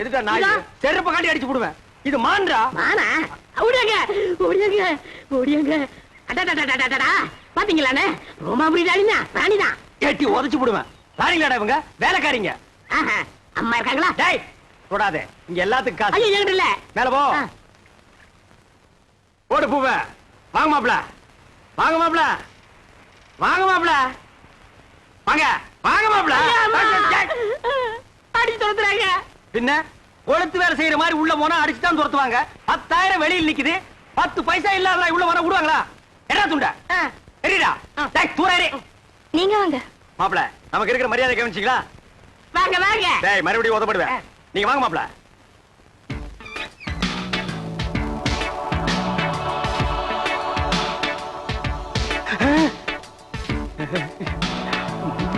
எதுடா நாய். செருப்ப காட்டி அடிச்சு போடுவேன். இது மான்றா? மானா ஓடியாங்க. ஓடியாங்க. ஓடியாங்க. அடடடடடடடா பாத்தீங்களாண்ணே? ரோமாபுரி ராணினா ராணிதான் எட்டி உதைச்சு போடுவேன். ராணிங்களாடா இவங்க? வேலைக்காரிங்க. அம்மா இருக்காங்களா? டேய் தொடாதே. இங்க எல்லாத்துக்கும் காசு. ஐயோ என்கிட்ட இல்ல. மேல போ. ஓடு பூவ. வாங்க மாப்ள வாங்க மாப்ள வாங்க மாப்ள வாங்க. வாங்க மாப்ள ஐயா, அம்மா. டேய். அடிச்சு துரத்துறாங்க பின்ன கொளுத்து வேலை செய்யற மாதிரி உள்ள போனா அடிச்சு தான் துரத்துவாங்க. பத்தாயிரம் வெளியில் நிக்குது. பத்து பைசா இல்லாத உள்ள வர விடுவாங்களா? என்ன துண்ட. சரிடா டேய் தூரே நீங்க வாங்க. மாப்ள நமக்கு இருக்கிற மரியாதை கவனிச்சிங்களா? வாங்க வாங்க. டேய் மறுபடியும் உதப்படுவேன். நீங்க வாங்க மாப்ள